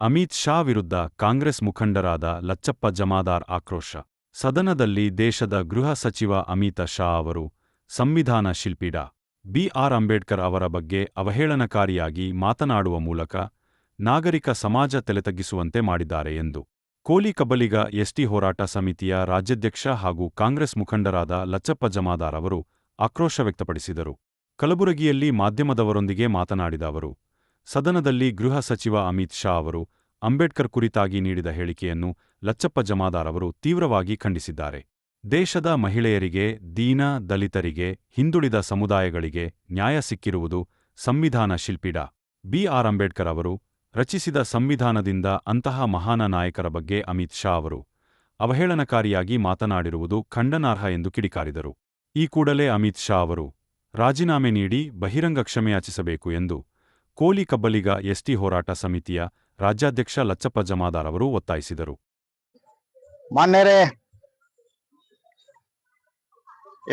ಅಮಿತ್ ಶಾ ವಿರುದ್ಧ ಕಾಂಗ್ರೆಸ್ ಮುಖಂಡರಾದ ಲಚ್ಚಪ್ಪ ಜಮಾದಾರ್ ಆಕ್ರೋಶ. ಸದನದಲ್ಲಿ ದೇಶದ ಗೃಹ ಸಚಿವ ಅಮಿತ ಶಾ ಅವರು ಸಂವಿಧಾನ ಶಿಲ್ಪಿ ಡಾ. ಬಿ. ಆರ್. ಅಂಬೇಡ್ಕರ್ ಅವರ ಬಗ್ಗೆ ಅವಹೇಳನಕಾರಿಯಾಗಿ ಮಾತನಾಡುವ ಮೂಲಕ ನಾಗರಿಕ ಸಮಾಜ ತಲೆತಗ್ಗಿಸುವಂತೆ ಮಾಡಿದ್ದಾರೆ ಎಂದು. ಕೋಲಿ ಕಬಲಿಗ ಎಸ್ಟಿ ಹೋರಾಟ ಸಮಿತಿಯ ರಾಜ್ಯಾಧ್ಯಕ್ಷ ಹಾಗೂ ಕಾಂಗ್ರೆಸ್ ಮುಖಂಡರಾದ ಲಚ್ಚಪ್ಪ ಜಮಾದಾರ್ ಅವರು ಆಕ್ರೋಶ ವ್ಯಕ್ತಪಡಿಸಿದರು. ಕಲಬುರಗಿಯಲ್ಲಿ ಮಾಧ್ಯಮದವರೊಂದಿಗೆ ಮಾತನಾಡಿದ ಅವರು ಸದನದಲ್ಲಿ ಗೃಹ ಸಚಿವ ಅಮಿತ್ ಶಾ ಅವರು ಅಂಬೇಡ್ಕರ್ ಕುರಿತಾಗಿ ನೀಡಿದ ಹೇಳಿಕೆಯನ್ನು ಲಚ್ಚಪ್ಪ ಜಮಾದಾರ್ ಅವರು ತೀವ್ರವಾಗಿ ಖಂಡಿಸಿದ್ದಾರೆ. ದೇಶದ ಮಹಿಳೆಯರಿಗೆ, ದೀನ ದಲಿತರಿಗೆ, ಹಿಂದುಳಿದ ಸಮುದಾಯಗಳಿಗೆ ನ್ಯಾಯ ಸಿಕ್ಕಿರುವುದು ಸಂವಿಧಾನ ಶಿಲ್ಪಿ ಡಾ. ಬಿ. ಆರ್. ಅಂಬೇಡ್ಕರ್ ಅವರು ರಚಿಸಿದ ಸಂವಿಧಾನದಿಂದ ಅಂತಹ ಮಹಾನ ನಾಯಕರ ಬಗ್ಗೆ ಅಮಿತ್ ಶಾ ಅವರು ಅವಹೇಳನಕಾರಿಯಾಗಿ ಮಾತನಾಡಿರುವುದು ಖಂಡನಾರ್ಹ ಎಂದು ಕಿಡಿಕಾರಿದರು. ಈ ಕೂಡಲೇ ಅಮಿತ್ ಶಾ ಅವರು ರಾಜೀನಾಮೆ ನೀಡಿ ಬಹಿರಂಗ ಕ್ಷಮೆಯಾಚಿಸಬೇಕು ಎಂದು ಕೋಲಿ ಕಬ್ಬಲಿಗ ಎಸ್ಟಿ ಹೋರಾಟ ಸಮಿತಿಯ ರಾಜ್ಯಾಧ್ಯಕ್ಷ ಲಚ್ಚಪ್ಪ ಜಮಾದಾರ್ ಅವರು ಒತ್ತಾಯಿಸಿದರು. ಮಾನ್ಯರೇ,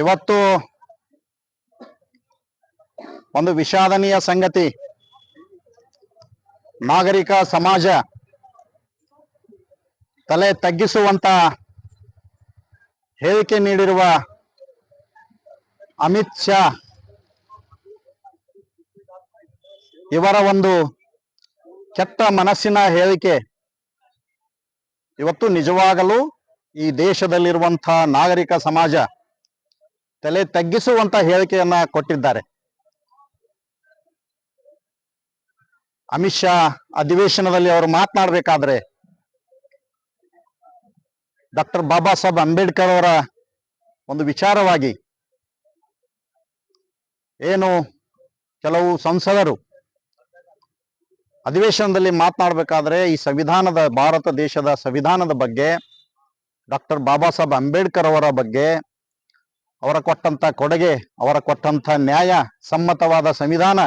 ಇವತ್ತು ಒಂದು ವಿಷಾದನೀಯ ಸಂಗತಿ. ನಾಗರಿಕ ಸಮಾಜ ತಲೆ ತಗ್ಗಿಸುವಂತ ಹೇಳಿಕೆ ನೀಡಿರುವ ಅಮಿತ್ ಶಾ ಇವರ ಒಂದು ಕೆಟ್ಟ ಮನಸ್ಸಿನ ಹೇಳಿಕೆ ಇವತ್ತು ನಿಜವಾಗಲೂ ಈ ದೇಶದಲ್ಲಿರುವಂತಹ ನಾಗರಿಕ ಸಮಾಜ ತಲೆ ತಗ್ಗಿಸುವಂತ ಹೇಳಿಕೆಯನ್ನ ಕೊಟ್ಟಿದ್ದಾರೆ. ಅಮಿತ್ ಶಾ ಅಧಿವೇಶನದಲ್ಲಿ ಅವರು ಮಾತನಾಡಬೇಕಾದ್ರೆ ಡಾಕ್ಟರ್ ಬಾಬಾ ಸಾಹೇಬ್ ಅಂಬೇಡ್ಕರ್ ಅವರ ಒಂದು ವಿಚಾರವಾಗಿ ಏನು ಕೆಲವು ಸಂಸದರು ಅಧಿವೇಶನದಲ್ಲಿ ಮಾತನಾಡಬೇಕಾದ್ರೆ ಈ ಸಂವಿಧಾನದ ಭಾರತ ದೇಶದ ಸಂವಿಧಾನದ ಬಗ್ಗೆ ಡಾಕ್ಟರ್ ಬಾಬಾ ಸಾಹೇಬ್ ಅಂಬೇಡ್ಕರ್ ಅವರ ಬಗ್ಗೆ ಅವರ ಕೊಟ್ಟಂತ ಕೊಡುಗೆ, ಅವರ ಕೊಟ್ಟಂತ ನ್ಯಾಯ, ಸಮ್ಮತವಾದ ಸಂವಿಧಾನ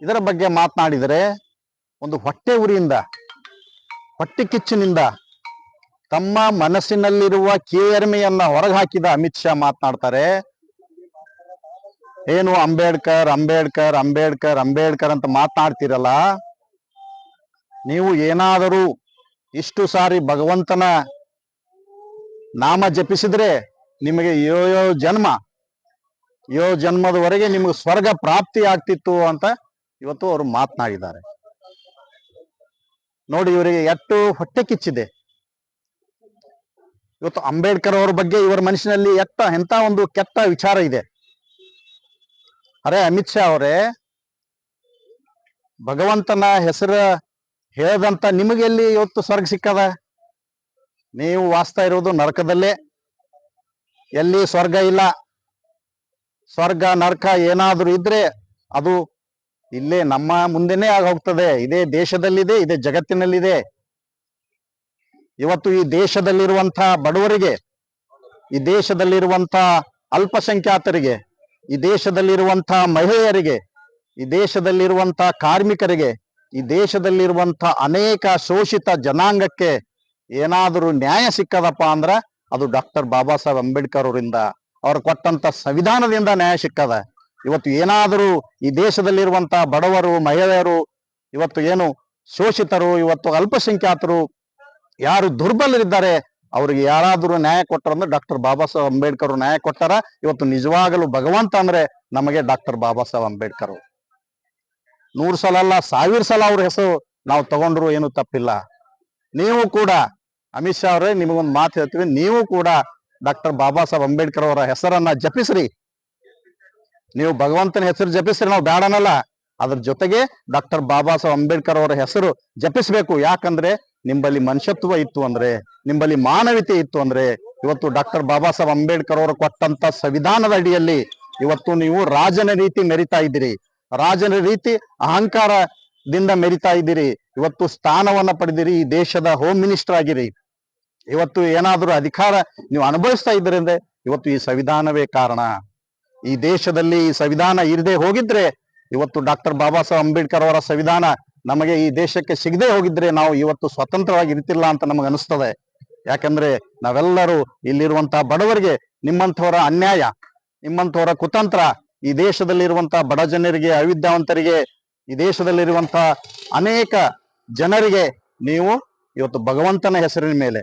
ಇದರ ಬಗ್ಗೆ ಮಾತನಾಡಿದರೆ ಒಂದು ಹೊಟ್ಟೆ ಉರಿಯಿಂದ, ಹೊಟ್ಟೆ ಕಿಚ್ಚಿನಿಂದ ತಮ್ಮ ಮನಸ್ಸಿನಲ್ಲಿರುವ ಕೇರ್ಮೆಯನ್ನ ಹೊರಗೆ ಹಾಕಿದ ಅಮಿತ್ ಶಾ ಮಾತನಾಡ್ತಾರೆ. ಏನು ಅಂಬೇಡ್ಕರ್ ಅಂಬೇಡ್ಕರ್ ಅಂಬೇಡ್ಕರ್ ಅಂಬೇಡ್ಕರ್ ಅಂತ ಮಾತನಾಡ್ತಿರಲ್ಲ ನೀವು ಏನಾದರೂ ಇಷ್ಟು ಸಾರಿ ಭಗವಂತನ ನಾಮ ಜಪಿಸಿದ್ರೆ ನಿಮಗೆ ಯೋ ಯೋ ಜನ್ಮ ಯೋ ಜನ್ಮದವರೆಗೆ ನಿಮಗೆ ಸ್ವರ್ಗ ಪ್ರಾಪ್ತಿ ಆಗ್ತಿತ್ತು ಅಂತ ಇವತ್ತು ಅವರು ಮಾತನಾಡಿದ್ದಾರೆ ನೋಡಿ ಇವರಿಗೆ ಎಷ್ಟು ಹೊಟ್ಟೆ ಕಿಚ್ಚಿದೆ. ಇವತ್ತು ಅಂಬೇಡ್ಕರ್ ಅವರ ಬಗ್ಗೆ ಇವರ ಮನಸ್ಸಿನಲ್ಲಿ ಎತ್ತ ಎಂತ ಒಂದು ಕೆಟ್ಟ ವಿಚಾರ ಇದೆ. ಅರೆ ಅಮಿತ್ ಶಾ ಅವರೇ, ಭಗವಂತನ ಹೆಸರ ಹೇಳದಂತ ನಿಮಗೆ ಎಲ್ಲಿ ಇವತ್ತು ಸ್ವರ್ಗ ಸಿಕ್ಕದ? ನೀವು ವಾಸ್ತಾ ಇರೋದು ನರಕದಲ್ಲೇ. ಎಲ್ಲಿ ಸ್ವರ್ಗ ಇಲ್ಲ, ಸ್ವರ್ಗ, ನರಕ ಏನಾದರೂ ಇದ್ರೆ ಅದು ಇಲ್ಲೇ ನಮ್ಮ ಮುಂದೆನೇ ಆಗ ಹೋಗ್ತದೆ ಇದೇ ದೇಶದಲ್ಲಿದೆ, ಇದೇ ಜಗತ್ತಿನಲ್ಲಿದೆ. ಇವತ್ತು ಈ ದೇಶದಲ್ಲಿರುವಂತಹ ಬಡವರಿಗೆ, ಈ ದೇಶದಲ್ಲಿರುವಂತಹ ಅಲ್ಪಸಂಖ್ಯಾತರಿಗೆ, ಈ ದೇಶದಲ್ಲಿರುವಂತಹ ಮಹಿಳೆಯರಿಗೆ, ಈ ದೇಶದಲ್ಲಿರುವಂತಹ ಕಾರ್ಮಿಕರಿಗೆ ಈ ದೇಶದಲ್ಲಿರುವಂತ ಅನೇಕ ಶೋಷಿತ ಜನಾಂಗಕ್ಕೆ ಏನಾದರೂ ನ್ಯಾಯ ಸಿಕ್ಕದಪ್ಪ ಅಂದ್ರೆ ಅದು ಡಾಕ್ಟರ್ ಬಾಬಾ ಸಾಹೇಬ್ ಅಂಬೇಡ್ಕರ್ ಅವರಿಂದ, ಅವ್ರು ಕೊಟ್ಟಂತ ಸಂವಿಧಾನದಿಂದ ನ್ಯಾಯ ಸಿಕ್ಕದ. ಇವತ್ತು ಏನಾದರೂ ಈ ದೇಶದಲ್ಲಿರುವಂತ ಬಡವರು, ಮಹಿಳೆಯರು, ಇವತ್ತು ಏನು ಶೋಷಿತರು, ಇವತ್ತು ಅಲ್ಪಸಂಖ್ಯಾತರು ಯಾರು ದುರ್ಬಲರಿದ್ದಾರೆ, ಅವ್ರಿಗೆ ಯಾರಾದರೂ ನ್ಯಾಯ ಕೊಟ್ಟರಂದ್ರೆ ಡಾಕ್ಟರ್ ಬಾಬಾ ಸಾಹೇಬ್ ಅಂಬೇಡ್ಕರ್ ನ್ಯಾಯ ಕೊಟ್ಟಾರ. ಇವತ್ತು ನಿಜವಾಗಲೂ ಭಗವಂತ ಅಂದ್ರೆ ನಮಗೆ ಡಾಕ್ಟರ್ ಬಾಬಾ ಸಾಹೇಬ್ ಅಂಬೇಡ್ಕರ್ ನೂರ್ ಸಲ ಅಲ್ಲ, ಸಾವಿರ ಸಲ ಅವ್ರ ಹೆಸರು ನಾವು ತಗೊಂಡ್ರು ಏನು ತಪ್ಪಿಲ್ಲ. ನೀವು ಕೂಡ, ಅಮಿತ್ ಶಾ ಅವರೇ, ನಿಮಗೊಂದು ಮಾತು ಹೇಳ್ತೀವಿ. ನೀವು ಕೂಡ ಡಾಕ್ಟರ್ ಬಾಬಾ ಸಾಹೇಬ್ ಅಂಬೇಡ್ಕರ್ ಅವರ ಹೆಸರನ್ನ ಜಪಿಸ್ರಿ. ನೀವು ಭಗವಂತನ ಹೆಸರು ಜಪಿಸ್ರಿ, ನಾವು ಬೇಡನಲ್ಲ ಅದ್ರ ಜೊತೆಗೆ ಡಾಕ್ಟರ್ ಬಾಬಾ ಸಾಹೇಬ್ ಅಂಬೇಡ್ಕರ್ ಅವರ ಹೆಸರು ಜಪಿಸ್ಬೇಕು. ಯಾಕಂದ್ರೆ ನಿಂಬಲ್ಲಿ ಮನುಷ್ಯತ್ವ ಇತ್ತು ಅಂದ್ರೆ, ನಿಂಬಲ್ಲಿ ಮಾನವೀಯತೆ ಇತ್ತು ಅಂದ್ರೆ, ಇವತ್ತು ಡಾಕ್ಟರ್ ಬಾಬಾ ಸಾಹೇಬ್ ಅಂಬೇಡ್ಕರ್ ಅವರು ಕೊಟ್ಟಂತ ಸಂವಿಧಾನದ ಅಡಿಯಲ್ಲಿ ಇವತ್ತು ನೀವು ರಾಜನ ರೀತಿ ಮೆರಿತಾ ಇದ್ದೀರಿ. ರಾಜನ ರೀತಿ ಅಹಂಕಾರದಿಂದ ಮೆರಿತಾ ಇದ್ದೀರಿ. ಇವತ್ತು ಸ್ಥಾನವನ್ನ ಪಡೆದಿರಿ. ಈ ದೇಶದ ಹೋಮ್ ಮಿನಿಸ್ಟರ್ ಆಗಿರಿ. ಇವತ್ತು ಏನಾದರೂ ಅಧಿಕಾರ ನೀವು ಅನುಭವಿಸ್ತಾ ಇದ್ದೀರಿ ಅಂದ್ರೆ ಇವತ್ತು ಈ ಸಂವಿಧಾನವೇ ಕಾರಣ. ಈ ದೇಶದಲ್ಲಿ ಈ ಸಂವಿಧಾನ ಇರದೆ ಹೋಗಿದ್ರೆ ಇವತ್ತು ಡಾಕ್ಟರ್ ಬಾಬಾ ಸಾಹೇಬ್ ಅಂಬೇಡ್ಕರ್ ಅವರ ಸಂವಿಧಾನ ನಮಗೆ ಈ ದೇಶಕ್ಕೆ ಸಿಗದೆ ಹೋಗಿದ್ರೆ ನಾವು ಇವತ್ತು ಸ್ವತಂತ್ರವಾಗಿ ಇರ್ತಿಲ್ಲ ಅಂತ ನಮಗೆ ಅನಿಸ್ತದೆ. ಯಾಕಂದ್ರೆ ನಾವೆಲ್ಲರೂ ಇಲ್ಲಿರುವಂತಹ ಬಡವರಿಗೆ ನಿಮ್ಮಂಥವರ ಅನ್ಯಾಯ, ನಿಮ್ಮಂಥವರ ಕುತಂತ್ರ ಈ ದೇಶದಲ್ಲಿರುವಂತಹ ಬಡ ಜನರಿಗೆ, ಅವಿದ್ಯಾವಂತರಿಗೆ, ಈ ದೇಶದಲ್ಲಿರುವಂತಹ ಅನೇಕ ಜನರಿಗೆ ನೀವು ಇವತ್ತು ಭಗವಂತನ ಹೆಸರಿನ ಮೇಲೆ,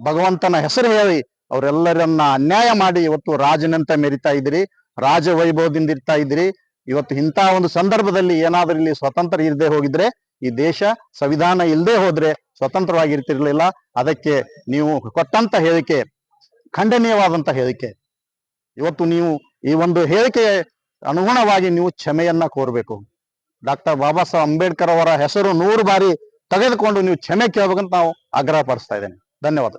ಭಗವಂತನ ಹೆಸರು ಹೇಳಿ ಅವರೆಲ್ಲರನ್ನ ಅನ್ಯಾಯ ಮಾಡಿ ಇವತ್ತು ರಾಜನಂತ ಮೆರಿತಾ ಇದ್ರಿ ರಾಜ ವೈಭವದಿಂದ ಇರ್ತಾ ಇದ್ರಿ ಇವತ್ತು ಇಂಥ ಒಂದು ಸಂದರ್ಭದಲ್ಲಿ ಏನಾದ್ರೂ ಇಲ್ಲಿ ಸ್ವತಂತ್ರ ಇರದೆ ಹೋಗಿದ್ರೆ, ಈ ದೇಶ ಸಂವಿಧಾನ ಇಲ್ಲದೆ ಹೋದ್ರೆ ಸ್ವತಂತ್ರವಾಗಿ ಇರ್ತಿರ್ಲಿಲ್ಲ ಅದಕ್ಕೆ ನೀವು ಕೊಟ್ಟಂತ ಹೇಳಿಕೆ ಖಂಡನೀಯವಾದಂತ ಹೇಳಿಕೆ. ಇವತ್ತು ನೀವು ಈ ಒಂದು ಹೇಳಿಕೆ ಅನುಗುಣವಾಗಿ ನೀವು ಕ್ಷಮೆಯನ್ನ ಕೋರ್ಬೇಕು. ಡಾಕ್ಟರ್ ಬಾಬಾ ಸಾಹೇಬ್ ಅಂಬೇಡ್ಕರ್ ಅವರ ಹೆಸರು ನೂರು ಬಾರಿ ತೆಗೆದುಕೊಂಡು ನೀವು ಕ್ಷಮೆ ಕೇಳಬೇಕಂತ ನಾವು ಆಗ್ರಹ ಪಡಿಸ್ತಾ ಇದ್ದೇನೆ. ಧನ್ಯವಾದ.